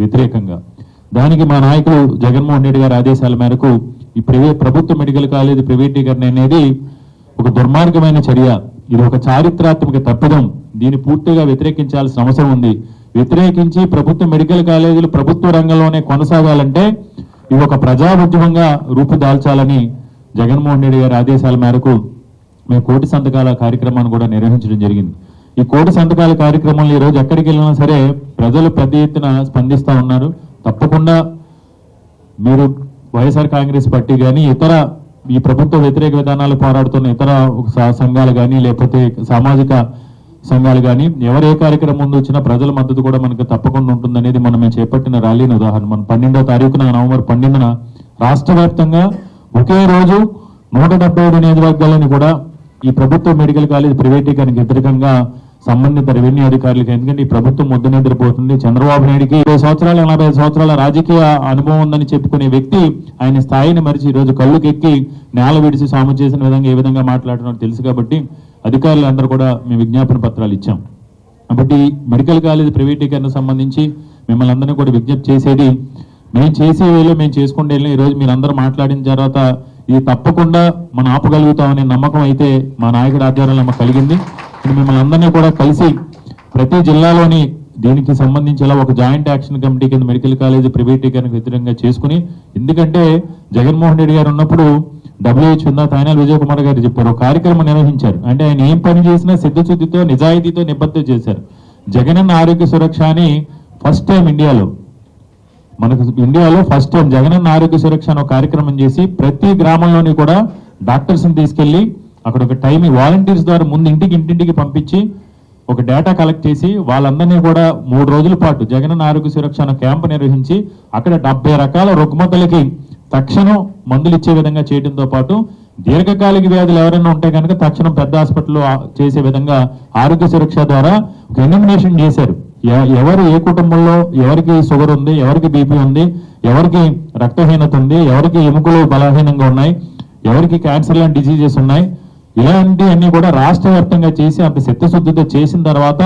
వ్యతిరేకంగా. దానికి మా నాయకులు జగన్మోహన్ రెడ్డి గారి ఆదేశాల మేరకు ఈ ప్రైవేట్ ప్రభుత్వ మెడికల్ కాలేజీ ప్రైవేటీకరణ అనేది ఒక దుర్మార్గమైన చర్య. ఇది ఒక చారిత్రాత్మక తప్పిదం. దీన్ని పూర్తిగా వ్యతిరేకించాల్సిన అవసరం ఉంది. వ్యతిరేకించి ప్రభుత్వ మెడికల్ కాలేజీలు ప్రభుత్వ రంగంలోనే కొనసాగాలంటే ఇది ఒక ప్రజా ఉద్యమంగా రూపుదాల్చాలని జగన్మోహన్ రెడ్డి గారి ఆదేశాల మేరకు మేము కోటి సంతకాల కార్యక్రమాన్ని కూడా నిర్వహించడం జరిగింది. ఈ కోటి సంతకాల కార్యక్రమంలో ఈ రోజు ఎక్కడికి వెళ్ళినా సరే ప్రజలు పెద్ద ఎత్తున స్పందిస్తూ ఉన్నారు. తప్పకుండా మీరు వైఎస్ఆర్ కాంగ్రెస్ పార్టీ కానీ ఇతర ఈ ప్రభుత్వ వ్యతిరేక విధానాలు పోరాడుతున్న ఇతర సంఘాలు కానీ లేకపోతే సామాజిక సంఘాలు కానీ ఎవరు ఏ కార్యక్రమం ముందు వచ్చినా ప్రజల మద్దతు కూడా మనకు తప్పకుండా ఉంటుందనేది మనం చేపట్టిన ర్యాలీని ఉదాహరణ. మనం పన్నెండో తారీఖున నవంబర్ పన్నెండున రాష్ట్ర వ్యాప్తంగా ఒకే రోజు నూట డెబ్బై ఏడు నియోజకవర్గాలని కూడా ఈ ప్రభుత్వ మెడికల్ కాలేజ్ ప్రైవేటీకరణకు వ్యతిరేకంగా సంబంధిత రెవెన్యూ అధికారులకు. ఎందుకంటే ఈ ప్రభుత్వం ముద్దు నిద్రపోతుంది. చంద్రబాబు నాయుడికి ఇరవై సంవత్సరాల నలభై సంవత్సరాల రాజకీయ అనుభవం ఉందని చెప్పుకునే వ్యక్తి ఆయన స్థాయిని మరిచి ఈరోజు రోజు కళ్ళుకెక్కి నేల విడిచి సాము చేసిన విధంగా ఏ విధంగా మాట్లాడుతున్నారో తెలుసు కాబట్టి అధికారులందరూ కూడా మేము విజ్ఞాపన పత్రాలు ఇచ్చాం. కాబట్టి మెడికల్ కాలేజ్ ప్రైవేటీకరణ సంబంధించి మిమ్మల్ని అందరినీ కూడా విజ్ఞప్తి చేసేది మేము చేసే వేలో మేము చేసుకుంటే వెళ్ళిన ఈరోజు మీరందరూ మాట్లాడిన తర్వాత ఇది తప్పకుండా మనం ఆపగలుగుతామనే నమ్మకం అయితే మా నాయకుడి ఆధ్వర్యంలో మాకు కలిగింది. ఇప్పుడు మిమ్మల్ని అందరినీ కూడా కలిసి ప్రతి జిల్లాలోని దీనికి సంబంధించి ఇలా ఒక జాయింట్ యాక్షన్ కమిటీ కింద మెడికల్ కాలేజ్ ప్రైవేటీకరణకు వ్యతిరేకంగా చేసుకుని ఎందుకంటే జగన్మోహన్ రెడ్డి గారు ఉన్నప్పుడు డబ్ల్యూహెచ్ ఉందా తాయినాల్ విజయ్ కుమార్ గారు చెప్పారు ఒక కార్యక్రమం నిర్వహించారు. అంటే ఆయన ఏం పని చేసినా సిద్ధశుద్ధితో నిజాయితీతో నిబద్ధత చేశారు. జగనన్న ఆరోగ్య సురక్ష అని ఫస్ట్ టైం ఇండియాలో మనకు ఇండియాలో ఫస్ట్ టైం జగనన్న ఆరోగ్య సురక్ష అనే ఒక కార్యక్రమం చేసి ప్రతి గ్రామంలోని కూడా డాక్టర్స్ని తీసుకెళ్ళి అక్కడ ఒక టైం వాలంటీర్స్ ద్వారా ముందు ఇంటికి ఇంటింటికి పంపించి ఒక డేటా కలెక్ట్ చేసి వాళ్ళందరినీ కూడా మూడు రోజుల పాటు జగనన్న ఆరోగ్య సురక్ష క్యాంప్ నిర్వహించి అక్కడ డెబ్బై రకాల రుగ్మతలకి తక్షణం మందులు ఇచ్చే విధంగా చేయడంతో పాటు దీర్ఘకాలిక వ్యాధులు ఎవరైనా ఉంటే కనుక తక్షణం పెద్ద హాస్పిటల్లో చేసే విధంగా ఆరోగ్య సురక్ష ద్వారా ఒక ఎలిమినేషన్ చేశారు. ఎ- ఎవరు ఏ కుటుంబంలో ఎవరికి షుగర్ ఉంది ఎవరికి బీపీ ఉంది ఎవరికి రక్తహీనత ఉంది ఎవరికి ఎముకలు బలహీనంగా ఉన్నాయి ఎవరికి క్యాన్సర్ లాంటి డిసీజెస్ ఉన్నాయి ఇలాంటివన్నీ కూడా రాష్ట్ర వ్యాప్తంగా చేసి అంత చిత్తశుద్ధితో చేసిన తర్వాత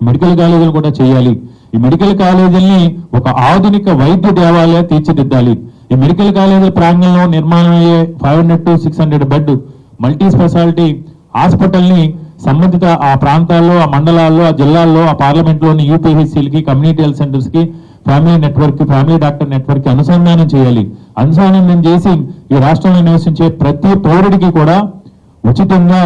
మెడికల్ కాలేజీలు కూడా చేయాలి. ఈ మెడికల్ కాలేజీల్ని ఒక ఆధునిక వైద్య దేవాలయ తీర్చిదిద్దాలి. ఈ మెడికల్ కాలేజీల ప్రాంగణంలో నిర్మాణం అయ్యే five hundred to six hundred bed multi speciality హాస్పిటల్ని సంబంధిత ఆ ప్రాంతాల్లో ఆ మండలాల్లో ఆ జిల్లాల్లో ఆ పార్లమెంట్లోని యూపీహెచ్సీలకి community health సెంటర్స్కి family network family doctor network అనుసంధానం చేయాలి. అనుసంధానం చేసి ఈ రాష్ట్రంలో నివసించే ప్రతి పౌరుడికి కూడా ఉచితంగా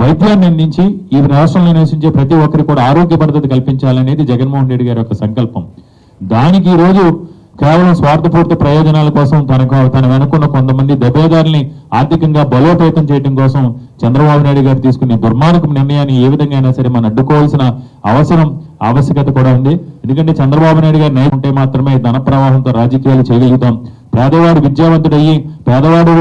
వైద్యాన్ని అందించి ఈ రాష్ట్రంలో నివసించే ప్రతి ఒక్కరికి కూడా ఆరోగ్య భద్రత కల్పించాలనేది జగన్మోహన్ రెడ్డి గారి యొక్క సంకల్పం. దానికి ఈరోజు రోజు కేవలం స్వార్థపూర్త ప్రయోజనాల కోసం తనకు తన వెనుకున్న కొంతమంది దెబ్బేదారుల్ని ఆర్థికంగా బలోపేతం చేయడం కోసం చంద్రబాబు నాయుడు గారు తీసుకునే దుర్మార్గపు నిర్ణయాన్ని ఏ విధంగా అయినా సరే మనం అడ్డుకోవాల్సిన అవసరం ఆవశ్యకత కూడా ఉంది. ఎందుకంటే చంద్రబాబు నాయుడు గారు నయం ఉంటే మాత్రమే ధన ప్రవాహంతో రాజకీయాలు చేయగలుగుతాం. పేదవాడు విద్యావంతుడయ్యి పేదవాడు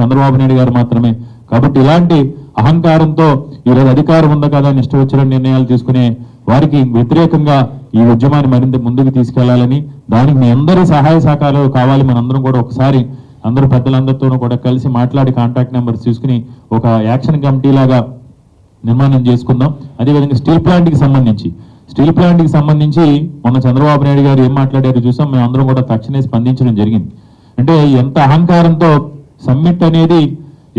చంద్రబాబు నాయుడు గారు మాత్రమే కాబట్టి ఇలాంటి అహంకారంతో ఈరోజు అధికారం ఉంది కదా అని ఇష్టం వచ్చిన నిర్ణయాలు తీసుకునే వారికి వ్యతిరేకంగా ఈ ఉద్యమాన్ని మరింత ముందుకు తీసుకెళ్ళాలని దానికి మీ అందరి సహాయ సహకారాలు కావాలి. మనందరం కూడా ఒకసారి అందరూ పెద్దలందరితోనూ కూడా కలిసి మాట్లాడి కాంటాక్ట్ నెంబర్స్ తీసుకుని ఒక యాక్షన్ కమిటీ లాగా నిర్మాణం చేసుకుందాం. అదేవిధంగా స్టీల్ ప్లాంట్కి సంబంధించి స్టీల్ ప్లాంట్కి సంబంధించి మొన్న చంద్రబాబు నాయుడు గారు ఏం మాట్లాడారో చూసాం. మేము అందరం కూడా తక్షణమే స్పందించడం జరిగింది. అంటే ఎంత అహంకారంతో సమ్మిట్ అనేది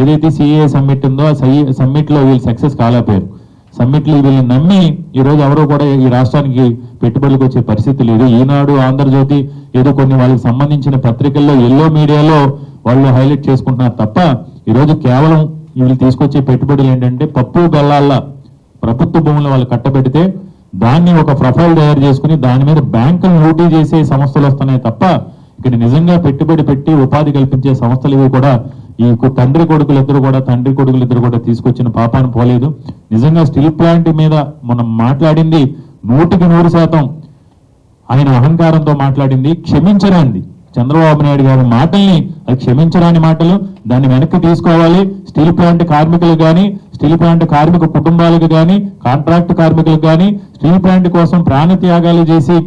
ఏదైతే సిఏ సమ్మిట్ ఉందో ఆ వీళ్ళు సక్సెస్ కాలేకపోయారు. సమ్మిట్లు వీళ్ళని నమ్మి ఈరోజు ఎవరో కూడా ఈ రాష్ట్రానికి పెట్టుబడులకు వచ్చే పరిస్థితి లేదు. ఈనాడు ఆంధ్రజ్యోతి ఏదో కొన్ని వాళ్ళకి సంబంధించిన పత్రికల్లో ఎల్లో మీడియాలో వాళ్ళు హైలైట్ చేసుకుంటున్నారు తప్ప ఈరోజు కేవలం వీళ్ళు తీసుకొచ్చే పెట్టుబడులు ఏంటంటే పప్పు బెల్లాల ప్రభుత్వ భూములు వాళ్ళు కట్టబెడితే దాన్ని ఒక ప్రొఫైల్ తయారు చేసుకుని దాని మీద బ్యాంకులు లూటీ చేసే సంస్థలు వస్తున్నాయి తప్ప ఇక్కడ నిజంగా పెట్టుబడి పెట్టి ఉపాధి కల్పించే సంస్థలు ఇవి కూడా ఈ తండ్రి కొడుకులు ఇద్దరు కూడా తండ్రి కొడుకులిద్దరు కూడా తీసుకొచ్చిన పాపాన్ని పోలేదు. నిజంగా స్టీల్ ప్లాంట్ మీద మనం మాట్లాడింది నూటికి నూరు శాతం. ఆయన అహంకారంతో మాట్లాడింది క్షమించరాంది చంద్రబాబు నాయుడు గారి మాటల్ని అది క్షమించరాని మాటలు దాన్ని వెనక్కి తీసుకోవాలి. స్టీల్ ప్లాంట్ కార్మికులకు కానీ స్టీల్ ప్లాంట్ కార్మిక కుటుంబాలకు కానీ కాంట్రాక్ట్ కార్మికులకు కానీ స్టీల్ ప్లాంట్ కోసం ప్రాణ త్యాగాలు చేసి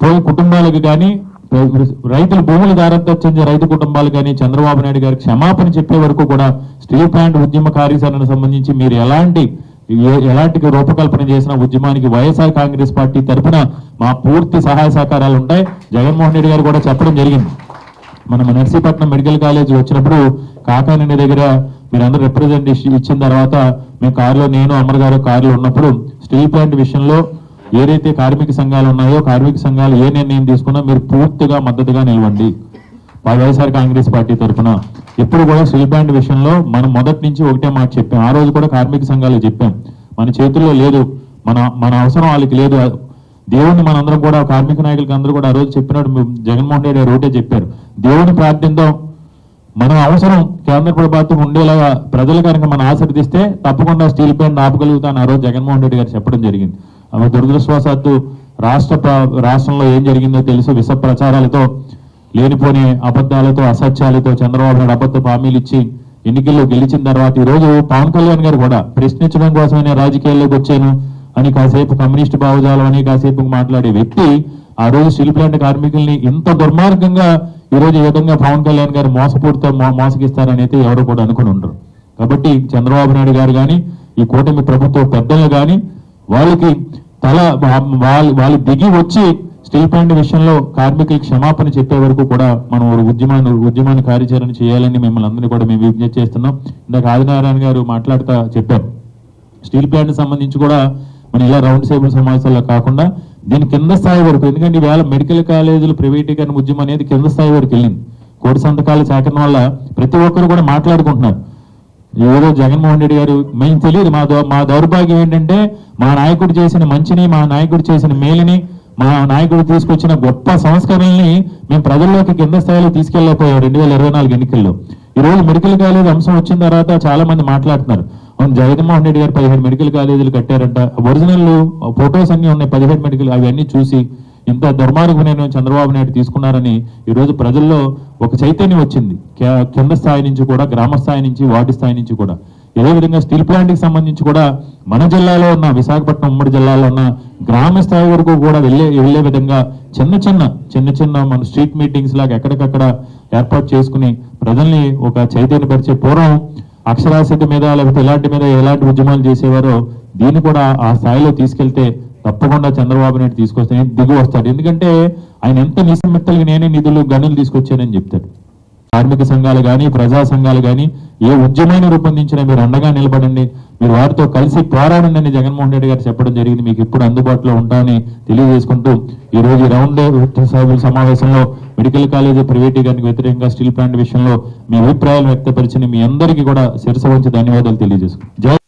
పోయి కుటుంబాలకు కానీ రైతుల భూములు దారదచ్చే రైతు కుటుంబాలు కానీ చంద్రబాబు నాయుడు గారికి క్షమాపణ చెప్పే వరకు కూడా స్టీల్ ప్లాంట్ ఉద్యమ కార్యాచరణకు సంబంధించి మీరు ఎలాంటి ఎలాంటి రూపకల్పన చేసిన ఉద్యమానికి వైఎస్ఆర్ కాంగ్రెస్ పార్టీ తరఫున మా పూర్తి సహాయ సహకారాలు ఉంటాయి. జగన్మోహన్ రెడ్డి గారు కూడా చెప్పడం జరిగింది. మనం నర్సీపట్నం మెడికల్ కాలేజ్ వచ్చినప్పుడు కాకానండి దగ్గర మీరందరూ రిప్రజెంటేషన్ ఇచ్చిన తర్వాత మేము కారులో నేను అమర్ గారు కారులో ఉన్నప్పుడు స్టీల్ ప్లాంట్ విషయంలో ఏదైతే కార్మిక సంఘాలు ఉన్నాయో కార్మిక సంఘాలు ఏ నిర్ణయం తీసుకున్నా మీరు పూర్తిగా మద్దతుగా నిలవండి. వైఎస్ఆర్ కాంగ్రెస్ పార్టీ తరఫున. ఎప్పుడు కూడా స్టీల్ ప్లాంట్ విషయంలో మనం మొదటి నుంచి ఒకటే మాట చెప్పాం. ఆ రోజు కూడా కార్మిక సంఘాలు చెప్పాం. మన చేతుల్లో లేదు. మన మన అవసరం వాళ్ళకి లేదు. దేవుడిని మనందరం కూడా కార్మిక నాయకులకి అందరూ కూడా ఆ రోజు చెప్పినట్టు జగన్మోహన్ రెడ్డి గారు ఒకటే చెప్పారు. దేవుని ప్రార్థిద్దాం మన అవసరం కేంద్ర ప్రభుత్వం ఉండేలాగా ప్రజలు కనుక మనం ఆశీర్దిస్తే తప్పకుండా స్టీల్ ప్లాంట్ ఆపగలుగుతాను ఆ రోజు జగన్మోహన్ రెడ్డి గారు చెప్పడం జరిగింది. ఆమె దురదృష్టవశాత్తు రాష్ట్ర రాష్ట్రంలో ఏం జరిగిందో తెలిసి విష ప్రచారాలతో లేనిపోని అబద్ధాలతో అసత్యాలతో చంద్రబాబు నాయుడు అబద్ధ హామీలు ఇచ్చి ఎన్నికల్లో గెలిచిన తర్వాత ఈ రోజు పవన్ కళ్యాణ్ గారు కూడా ప్రశ్నించడం కోసమే రాజకీయాల్లోకి వచ్చాను అని కాసేపు కమ్యూనిస్ట్ భావజాలం అని కాసేపు మాట్లాడే వ్యక్తి ఆ రోజు స్టీల్ ప్లాంట్ కార్మికుల్ని ఇంత దుర్మార్గంగా ఈ రోజు ఈ విధంగా పవన్ కళ్యాణ్ గారు మోసపూరితో మోసగిస్తారని అయితే ఎవరు కూడా అనుకుని ఉండరు. కాబట్టి చంద్రబాబు నాయుడు గారు కానీ ఈ కూటమి ప్రభుత్వ పెద్దలు కానీ వాళ్ళకి తల వాళ్ళు వాళ్ళు దిగి వచ్చి స్టీల్ ప్లాంట్ విషయంలో కార్మికులకు క్షమాపణ చెప్పే వరకు కూడా మనం ఉద్యమాన్ని ఉద్యమాన్ని కార్యాచరణ చేయాలని మిమ్మల్ని అందరినీ కూడా మేము విజ్ఞప్తి చేస్తున్నాం. ఇందాక ఆదినారాయణ గారు మాట్లాడుతా చెప్పారు స్టీల్ ప్లాంట్ సంబంధించి కూడా మన ఇలా రౌండ్ టేబుల్ సమావేశాల్లో కాకుండా దీని కింద స్థాయి వరకు ఎందుకంటే ఇవాళ మెడికల్ కాలేజీలు ప్రైవేటీకరణ ఉద్యమం అనేది కింద స్థాయి వరకు వెళ్ళింది. కోటి సంతకాలు సేకరణ వల్ల ప్రతి ఒక్కరు కూడా మాట్లాడుకుంటున్నారు. ఏదో జగన్మోహన్ రెడ్డి గారు మేము తెలియదు మా మా దౌర్భాగ్యం ఏంటంటే మా నాయకుడు చేసిన మంచిని మా నాయకుడు చేసిన మేలుని మా నాయకుడు తీసుకొచ్చిన గొప్ప సంస్కరణల్ని మేము ప్రజల్లోకి కింద స్థాయిలో తీసుకెళ్ళకపోయాం రెండు వేల ఇరవై నాలుగు ఎన్నికల్లో. ఈ రోజు మెడికల్ కాలేజ్ అంశం వచ్చిన తర్వాత చాలా మంది మాట్లాడుతున్నారు జగన్మోహన్ రెడ్డి గారు పదిహేడు మెడికల్ కాలేజీలు కట్టారంట. ఒరిజినల్ ఫొటోస్ అన్ని ఉన్నాయి పదిహేడు మెడికల్ అవన్నీ చూసి ఇంత నేను చంద్రబాబు నాయుడు తీసుకున్నారని ఈరోజు ప్రజల్లో ఒక చైతన్యం వచ్చింది. కింద స్థాయి నుంచి కూడా గ్రామ స్థాయి నుంచి వార్డు స్థాయి నుంచి కూడా. ఇదే విధంగా స్టీల్ ప్లాంట్కి సంబంధించి కూడా మన జిల్లాలో ఉన్న విశాఖపట్నం ఉమ్మడి జిల్లాలో ఉన్న గ్రామ స్థాయి వరకు కూడా వెళ్ళే వెళ్ళే విధంగా చిన్న చిన్న చిన్న చిన్న మన స్ట్రీట్ మీటింగ్స్ లాగా ఎక్కడికక్కడ ఏర్పాటు చేసుకుని ప్రజల్ని ఒక చైతన్యపరిచే పూర్వం అక్షరాస్యత మీద లేకపోతే ఇలాంటి మీద ఎలాంటి ఉద్యమాలు చేసేవారో దీన్ని కూడా ఆ స్థాయిలో తీసుకెళ్తే తప్పకుండా చంద్రబాబు నాయుడు తీసుకొస్తే దిగు వస్తాడు. ఎందుకంటే ఆయన ఎంత నిసమిత్తలుగా నేనే నిధులు గనులు తీసుకొచ్చానని చెప్తాడు. కార్మిక సంఘాలు కానీ ప్రజా సంఘాలు కానీ ఏ ఉద్యమాన్ని రూపొందించినా మీరు అండగా నిలబడండి. మీరు వారితో కలిసి పోరాడండి. అని జగన్మోహన్ రెడ్డి గారు చెప్పడం జరిగింది. మీకు ఎప్పుడు అందుబాటులో ఉంటామని తెలియజేసుకుంటూ ఈ రోజు రౌండ్ సభ్యుల సమావేశంలో మెడికల్ కాలేజీ ప్రైవేటీకరణకు వ్యతిరేకంగా స్టీల్ ప్లాంట్ విషయంలో మీ అభిప్రాయాలు వ్యక్తపరిచిన మీ అందరికీ కూడా శిరస వంచి ధన్యవాదాలు తెలియజేసుకుంటాం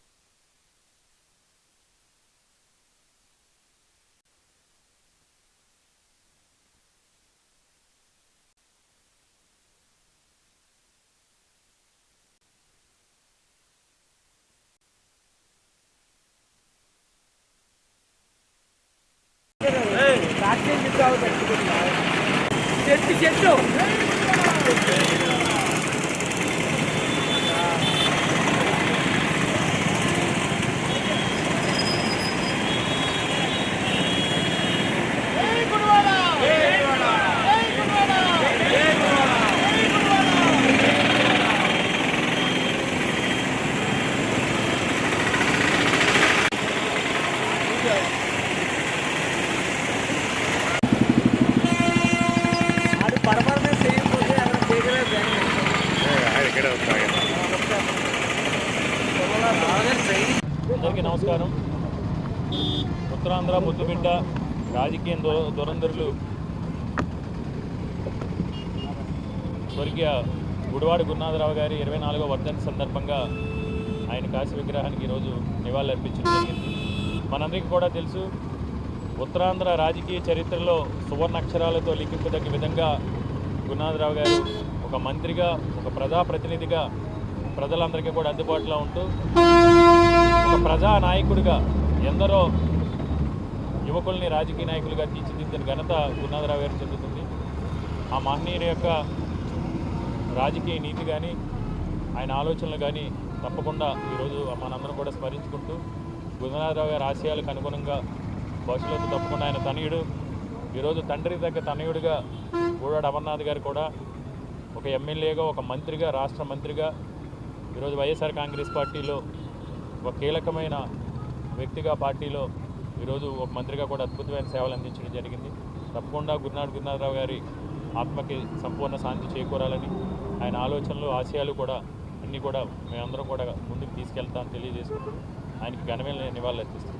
అందరికీ నమస్కారం. ఉత్తరాంధ్ర ముద్దుబిడ్డ రాజకీయ దుర- దురంధరులు స్వర్గీయ గుడివాడ గురునాథరావు గారి ఇరవై నాలుగో వర్ధంతి సందర్భంగా ఆయన కాశీ విగ్రహానికి ఈరోజు నివాళులర్పించడం జరిగింది. మనందరికీ కూడా తెలుసు ఉత్తరాంధ్ర రాజకీయ చరిత్రలో సువర్ణ అక్షరాలతో లిఖింపదగ్గ విధంగా గురునాథరావు గారు ఒక మంత్రిగా ఒక ప్రజాప్రతినిధిగా ప్రజలందరికీ కూడా అందుబాటులో ఉంటూ ఒక ప్రజా నాయకుడిగా ఎందరో యువకుల్ని రాజకీయ నాయకులుగా తీర్చిదిద్దిన ఘనత గురునాథరావు గారు చెందుతుంది. ఆ మహనీయుని యొక్క రాజకీయ నీతి కానీ ఆయన ఆలోచనలు కానీ తప్పకుండా ఈరోజు మనందరం కూడా స్మరించుకుంటూ గురునాథరావు గారి ఆశయాలకు అనుగుణంగా భవిష్యత్తు తప్పకుండా ఆయన తనయుడు. ఈరోజు తండ్రి దగ్గర తనయుడిగా గూడాడు అమర్నాథ్ గారు కూడా ఒక ఎమ్మెల్యేగా ఒక మంత్రిగా రాష్ట్ర మంత్రిగా ఈరోజు వైఎస్ఆర్ కాంగ్రెస్ పార్టీలో ఒక కీలకమైన వ్యక్తిగా పార్టీలో ఈరోజు ఒక మంత్రిగా కూడా అద్భుతమైన సేవలు అందించడం జరిగింది. తప్పకుండా గురునాథ్ గురునాథరావు గారి ఆత్మకి సంపూర్ణ శాంతి చేకూరాలని ఆయన ఆలోచనలు ఆశయాలు కూడా అన్నీ కూడా మేమందరం కూడా ముందుకు తీసుకెళ్తామని తెలియజేసుకుంటూ ఆయనకి ఘనమైన నివాళులు అర్పిస్తాం